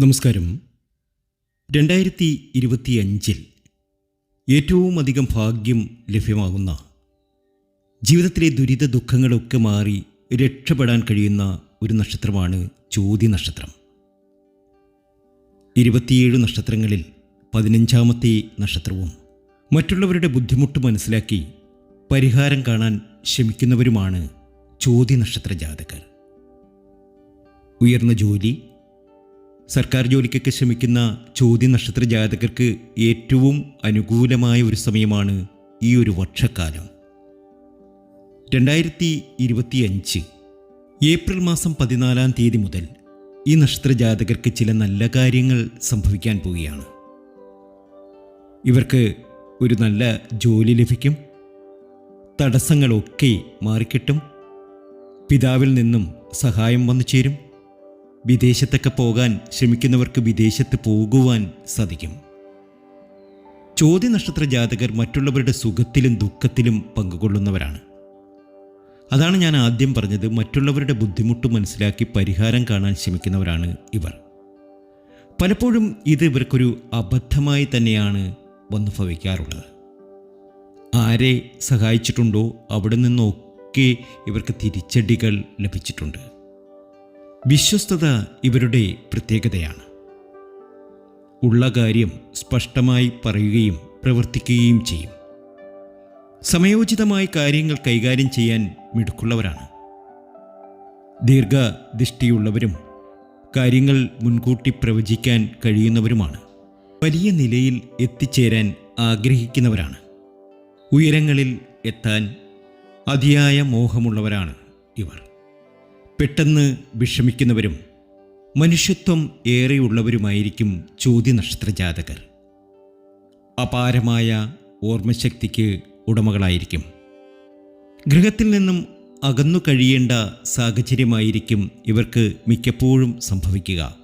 നമസ്കാരം. രണ്ടായിരത്തി ഇരുപത്തിയഞ്ചിൽ ഏറ്റവും അധികം ഭാഗ്യം ലഭ്യമാകുന്ന ജീവിതത്തിലെ ദുരിത ദുഃഖങ്ങളൊക്കെ മാറി രക്ഷപ്പെടാൻ കഴിയുന്ന ഒരു നക്ഷത്രമാണ് ചോതി നക്ഷത്രം. ഇരുപത്തിയേഴ് നക്ഷത്രങ്ങളിൽ പതിനഞ്ചാമത്തെ നക്ഷത്രവും മറ്റുള്ളവരുടെ ബുദ്ധിമുട്ട് മനസ്സിലാക്കി പരിഹാരം കാണാൻ ശ്രമിക്കുന്നവരുമാണ് ചോതി നക്ഷത്ര ജാതകർ. ഉയർന്ന ജോലി സർക്കാർ ജോലിക്കൊക്കെ ശ്രമിക്കുന്ന ചോദ്യ നക്ഷത്ര ജാതകർക്ക് ഏറ്റവും അനുകൂലമായ ഒരു സമയമാണ് ഈ ഒരു വർഷക്കാലം. രണ്ടായിരത്തി ഇരുപത്തിയഞ്ച് ഏപ്രിൽ മാസം പതിനാലാം തീയതി മുതൽ ഈ നക്ഷത്ര ജാതകർക്ക് ചില നല്ല കാര്യങ്ങൾ സംഭവിക്കാൻ പോവുകയാണ്. ഇവർക്ക് ഒരു നല്ല ജോലി ലഭിക്കും. തടസ്സങ്ങളൊക്കെ മാറിക്കിട്ടും. പിതാവിൽ നിന്നും സഹായം വന്നു ചേരും വിദേശത്തൊക്കെ പോകാൻ ശ്രമിക്കുന്നവർക്ക് വിദേശത്ത് പോകുവാൻ സാധിക്കും. ചോദ്യനക്ഷത്ര ജാതകർ മറ്റുള്ളവരുടെ സുഖത്തിലും ദുഃഖത്തിലും പങ്കുകൊള്ളുന്നവരാണ്. അതാണ് ഞാൻ ആദ്യം പറഞ്ഞത്. മറ്റുള്ളവരുടെ ബുദ്ധിമുട്ട് മനസ്സിലാക്കി പരിഹാരം കാണാൻ ശ്രമിക്കുന്നവരാണ് ഇവർ. പലപ്പോഴും ഇത് ഇവർക്കൊരു അബദ്ധമായി തന്നെയാണ് വന്നു ഭവിക്കാറുള്ളത്. ആരെ സഹായിച്ചിട്ടുണ്ടോ? അവിടെ നിന്നൊക്കെ ഇവർക്ക് തിരിച്ചടികൾ ലഭിച്ചിട്ടുണ്ട്. വിശ്വസ്തത ഇവരുടെ പ്രത്യേകതയാണ്. ഉള്ള കാര്യം സ്പഷ്ടമായി പറയുകയും പ്രവർത്തിക്കുകയും ചെയ്യും. സമയോചിതമായി കാര്യങ്ങൾ കൈകാര്യം ചെയ്യാൻ മിടുക്കുള്ളവരാണ്. ദീർഘദൃഷ്ടിയുള്ളവരും കാര്യങ്ങൾ മുൻകൂട്ടി പ്രവചിക്കാൻ കഴിയുന്നവരുമാണ്. വലിയ നിലയിൽ എത്തിച്ചേരാൻ ആഗ്രഹിക്കുന്നവരാണ്. ഉയരങ്ങളിൽ എത്താൻ അതിയായ മോഹമുള്ളവരാണ് ഇവർ. പെട്ടെന്ന് വിഷമിക്കുന്നവരും മനുഷ്യത്വം ഏറെയുള്ളവരുമായിരിക്കും ചോദ്യ നക്ഷത്ര ജാതകർ അപാരമായ ഓർമ്മശക്തിക്ക് ഉടമകളായിരിക്കും. ഗൃഹത്തിൽ നിന്നും അകന്നു കഴിയേണ്ട സാഹചര്യമായിരിക്കും ഇവർക്ക് മിക്കപ്പോഴും സംഭവിക്കുക.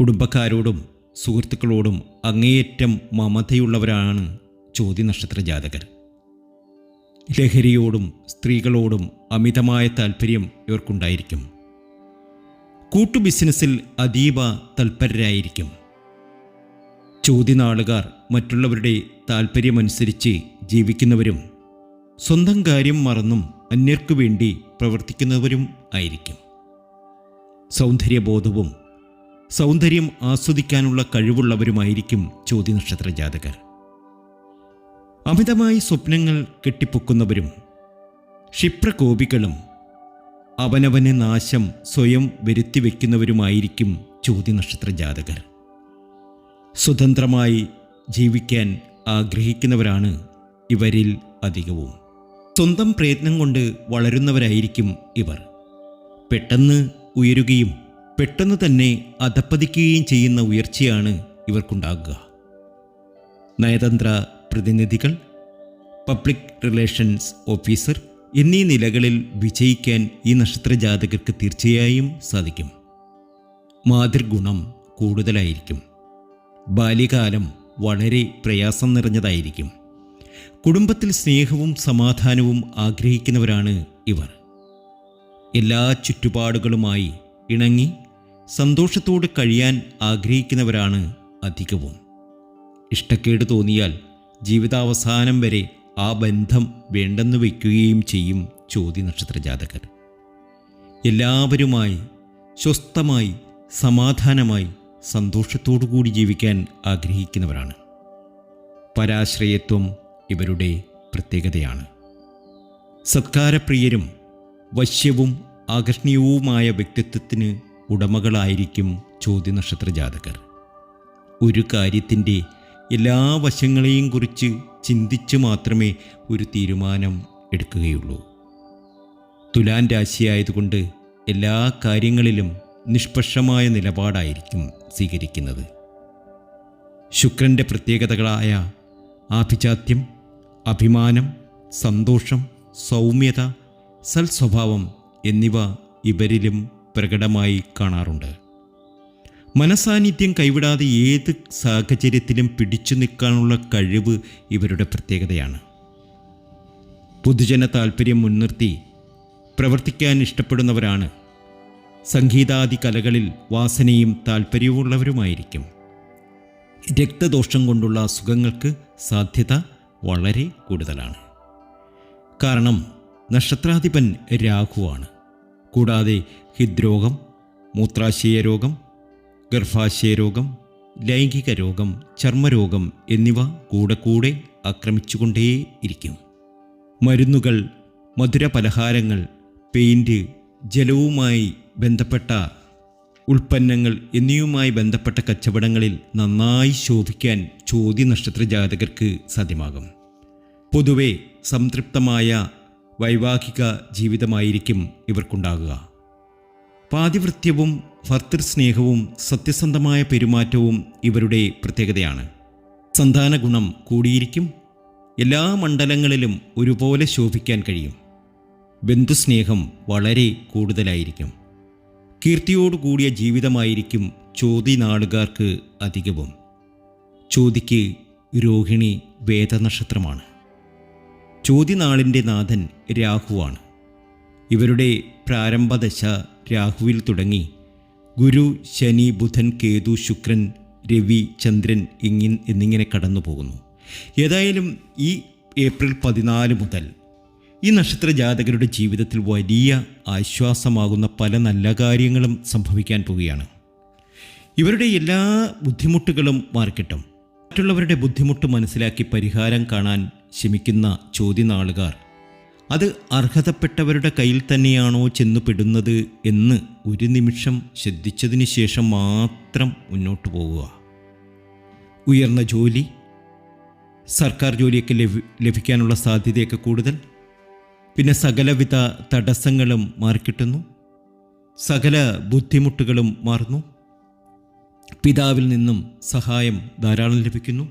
കുടുംബക്കാരോടും സുഹൃത്തുക്കളോടും അങ്ങേയറ്റം മമതയുള്ളവരാണ് ചോദ്യ നക്ഷത്ര ജാതകർ ലഹരിയോടും സ്ത്രീകളോടും അമിതമായ താല്പര്യം ഇവർക്കുണ്ടായിരിക്കും. കൂട്ടു ബിസിനസ്സിൽ അതീവ തൽപരരായിരിക്കും. ചോദ്യനാളുകാർ മറ്റുള്ളവരുടെ താല്പര്യമനുസരിച്ച് ജീവിക്കുന്നവരും സ്വന്തം കാര്യം മറന്നും അന്യർക്കു വേണ്ടി പ്രവർത്തിക്കുന്നവരും ആയിരിക്കും. സൗന്ദര്യബോധവും സൗന്ദര്യം ആസ്വദിക്കാനുള്ള കഴിവുള്ളവരുമായിരിക്കും ചോദ്യനക്ഷത്ര ജാതകർ അമിതമായി സ്വപ്നങ്ങൾ കെട്ടിപ്പൊക്കുന്നവരും ക്ഷിപ്രകോപികളും അവനവന് നാശം സ്വയം വരുത്തിവെക്കുന്നവരുമായിരിക്കും ചോദ്യനക്ഷത്ര ജാതകർ സ്വതന്ത്രമായി ജീവിക്കാൻ ആഗ്രഹിക്കുന്നവരാണ് ഇവരിൽ അധികവും. സ്വന്തം പ്രയത്നം കൊണ്ട് വളരുന്നവരായിരിക്കും ഇവർ. പെട്ടെന്ന് ഉയരുകയും പെട്ടെന്ന് തന്നെ അധപ്പതിക്കുകയും ചെയ്യുന്ന ഉയർച്ചയാണ് ഇവർക്കുണ്ടാകുക. നയതന്ത്ര പ്രതിനിധികൾ പബ്ലിക് റിലേഷൻസ് ഓഫീസർ എന്നീ നിലകളിൽ വിജയിക്കാൻ ഈ നക്ഷത്ര ജാതകർക്ക് തീർച്ചയായും സാധിക്കും. മാതൃഗുണം കൂടുതലായിരിക്കും. ബാല്യകാലം വളരെ പ്രയാസം നിറഞ്ഞതായിരിക്കും. കുടുംബത്തിൽ സ്നേഹവും സമാധാനവും ആഗ്രഹിക്കുന്നവരാണ് ഇവർ. എല്ലാ ചുറ്റുപാടുകളുമായി ഇണങ്ങി സന്തോഷത്തോട് കഴിയാൻ ആഗ്രഹിക്കുന്നവരാണ് അധികവും. ഇഷ്ടക്കേട് തോന്നിയാൽ ജീവിതാവസാനം വരെ ആ ബന്ധം വേണ്ടെന്ന് വയ്ക്കുകയും ചെയ്യും ചോതി നക്ഷത്ര ജാതകർ എല്ലാവരുമായി സ്വസ്ഥമായി സമാധാനമായി സന്തോഷത്തോടു കൂടി ജീവിക്കാൻ ആഗ്രഹിക്കുന്നവരാണ്. പരാശ്രയത്വം ഇവരുടെ പ്രത്യേകതയാണ്. സത്കാരപ്രിയരും വശ്യവും ആകർഷണീയവുമായ വ്യക്തിത്വത്തിന് ഉടമകളായിരിക്കും ചോദ്യനക്ഷത്ര ജാതകർ ഒരു കാര്യത്തിന്റെ എല്ലാ വശങ്ങളെയും കുറിച്ച് ചിന്തിച്ച് മാത്രമേ ഒരു തീരുമാനം എടുക്കുകയുള്ളൂ. തുലാൻ രാശിയായതുകൊണ്ട് എല്ലാ കാര്യങ്ങളിലും നിഷ്പക്ഷമായ നിലപാടായിരിക്കും സ്വീകരിക്കുന്നത്. ശുക്രന്റെ പ്രത്യേകതകളായ ആഭിജാത്യം അഭിമാനം സന്തോഷം സൗമ്യത സൽസ്വഭാവം എന്നിവ ഇവരിലും പ്രകടമായി കാണാറുണ്ട്. മനസാന്നിധ്യം കൈവിടാതെ ഏത് സാഹചര്യത്തിലും പിടിച്ചു നിൽക്കാനുള്ള കഴിവ് ഇവരുടെ പ്രത്യേകതയാണ്. പൊതുജന താൽപ്പര്യം മുൻനിർത്തി പ്രവർത്തിക്കാൻ ഇഷ്ടപ്പെടുന്നവരാണ്. സംഗീതാദി കലകളിൽ വാസനയും താല്പര്യവുമുള്ളവരുമായിരിക്കും. രക്തദോഷം കൊണ്ടുള്ള അസുഖങ്ങൾക്ക് സാധ്യത വളരെ കൂടുതലാണ്. കാരണം നക്ഷത്രാധിപൻ രാഹുവാണ്. കൂടാതെ ഹൃദ്രോഗം മൂത്രാശയ രോഗം ഗർഭാശയ രോഗം ലൈംഗിക രോഗം ചർമ്മരോഗം എന്നിവ കൂടെ കൂടെ ആക്രമിച്ചുകൊണ്ടേയിരിക്കും. മരുന്നുകൾ മധുര പലഹാരങ്ങൾ പെയിന്റ് ജലവുമായി ബന്ധപ്പെട്ട ഉൽപ്പന്നങ്ങൾ എന്നിവയുമായി ബന്ധപ്പെട്ട കച്ചവടങ്ങളിൽ നന്നായി ശോഭിക്കാൻ ചോദ്യ നക്ഷത്ര ജാതകർക്ക് സാധ്യമാകും. പൊതുവെ സംതൃപ്തമായ വൈവാഹിക ജീവിതമായിരിക്കും ഇവർക്കുണ്ടാകുക. പാതിവൃത്യവും ഭർത്തൃസ്നേഹവും സത്യസന്ധമായ പെരുമാറ്റവും ഇവരുടെ പ്രത്യേകതയാണ്. സന്താന ഗുണം കൂടിയിരിക്കും. എല്ലാ മണ്ഡലങ്ങളിലും ഒരുപോലെ ശോഭിക്കാൻ കഴിയും. ബന്ധുസ്നേഹം വളരെ കൂടുതലായിരിക്കും. കീർത്തിയോടു കൂടിയ ജീവിതമായിരിക്കും ചോതി നാളുകാർക്ക് അധികവും. ചോതിക്ക് രോഹിണി വേദനക്ഷത്രമാണ്. ചോതിനാളിന്റെ നാഥൻ രാഹുവാണ്. ഇവരുടെ പ്രാരംഭദശ രാഹുവിൽ തുടങ്ങി. ഗുരു ശനി ബുധൻ കേതു ശുക്രൻ രവി ചന്ദ്രൻ ഇങ്ങി എന്നിങ്ങനെ കടന്നു പോകുന്നു. ഏതായാലും ഈ ഏപ്രിൽ പതിനാല് മുതൽ ഈ നക്ഷത്ര ജാതകരുടെ ജീവിതത്തിൽ വലിയ ആശ്വാസമാകുന്ന പല നല്ല കാര്യങ്ങളും സംഭവിക്കാൻ പോവുകയാണ്. ഇവരുടെ എല്ലാ ബുദ്ധിമുട്ടുകളും മാർക്കിട്ടും മറ്റുള്ളവരുടെ ബുദ്ധിമുട്ട് മനസ്സിലാക്കി പരിഹാരം കാണാൻ ശ്രമിക്കുന്ന ചോദ്യനാളുകാർ അത് അർഹതപ്പെട്ടവരുടെ കയ്യിൽ തന്നെയാണോ ചെന്നുപെടുന്നത് എന്ന് ഒരു നിമിഷം ശ്രദ്ധിച്ചതിന് ശേഷം മാത്രം മുന്നോട്ട് പോവുക. ഉയർന്ന ജോലി സർക്കാർ ജോലിയൊക്കെ ലഭി ലഭിക്കാനുള്ള സാധ്യതയൊക്കെ കൂടുതൽ. പിന്നെ സകലവിധ തടസ്സങ്ങളും മാറിക്കിട്ടുന്നു സകല ബുദ്ധിമുട്ടുകളും മാറുന്നു. പിതാവിൽ നിന്നും സഹായം ധാരാളം ലഭിക്കുന്നു.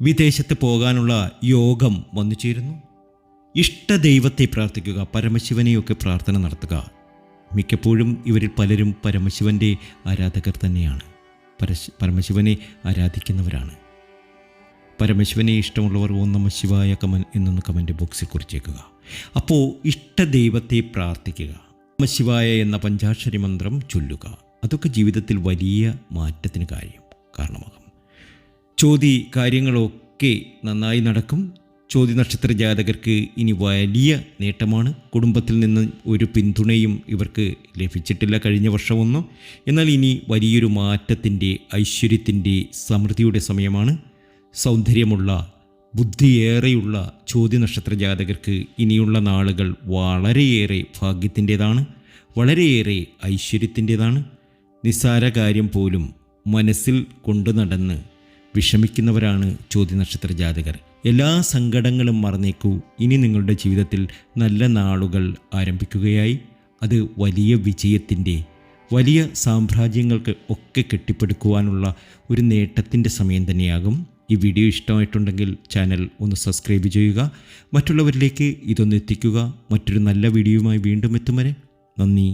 വിദേശത്ത് പോകാനുള്ള യോഗം വന്നു ചേരുന്നു. ഇഷ്ടദൈവത്തെ പ്രാർത്ഥിക്കുക പരമശിവനെയൊക്കെ പ്രാർത്ഥന നടത്തുക. മിക്കപ്പോഴും ഇവരിൽ പലരും പരമശിവന്റെ ആരാധകർ തന്നെയാണ്. പരശ് പരമശിവനെ ആരാധിക്കുന്നവരാണ്. പരമശിവനെ ഇഷ്ടമുള്ളവർ ഓം നമ ശിവായ കമൻ എന്നൊന്ന് കമന്റ് ബോക്സിൽ കുറിച്ചേക്കുക. അപ്പോൾ ഇഷ്ടദൈവത്തെ പ്രാർത്ഥിക്കുക ശിവായ എന്ന പഞ്ചാക്ഷരി മന്ത്രം ചൊല്ലുക. അതൊക്കെ ജീവിതത്തിൽ വലിയ മാറ്റത്തിന് കാര്യം കാരണമാകും. ചോദി കാര്യങ്ങളൊക്കെ നന്നായി നടക്കും ചോതി നക്ഷത്ര ജാതകർക്ക് ഇനി വലിയ നേട്ടമാണ്. കുടുംബത്തിൽ നിന്ന് ഒരു പിന്തുണയും ഇവർക്ക് ലഭിച്ചിട്ടില്ല കഴിഞ്ഞ വർഷമൊന്നും. എന്നാൽ ഇനി വലിയൊരു മാറ്റത്തിന്റെ ഐശ്വര്യത്തിന്റെ സമൃദ്ധിയുടെ സമയമാണ്. സൗന്ദര്യമുള്ള ബുദ്ധിയേറെയുള്ള ചോദ്യനക്ഷത്ര ജാതകർക്ക് ഇനിയുള്ള നാളുകൾ വളരെയേറെ ഭാഗ്യത്തിന്റേതാണ്. വളരെയേറെ ഐശ്വര്യത്തിന്റേതാണ്. നിസ്സാര കാര്യം പോലും മനസ്സിൽ കൊണ്ടു നടന്ന് വിഷമിക്കുന്നവരാണ് ചോദ്യനക്ഷത്ര ജാതകർ. എല്ലാ സങ്കടങ്ങളും മറന്നേക്കൂ. ഇനി നിങ്ങളുടെ ജീവിതത്തിൽ നല്ല നാളുകൾ ആരംഭിക്കുകയായി. അത് വലിയ വിജയത്തിന്റെ വലിയ സാമ്രാജ്യങ്ങൾക്ക് ഒക്കെ കെട്ടിപ്പടുക്കുവാനുള്ള ഒരു നേട്ടത്തിന്റെ സമയം തന്നെയാകും. ഈ വീഡിയോ ഇഷ്ടമായിട്ടുണ്ടെങ്കിൽ ചാനൽ ഒന്ന് സബ്സ്ക്രൈബ് ചെയ്യുക. മറ്റുള്ളവരിലേക്ക് ഇതൊന്ന് എത്തിക്കുക. മറ്റൊരു നല്ല വീഡിയോയുമായി വീണ്ടും എത്തും വരെ നന്ദി.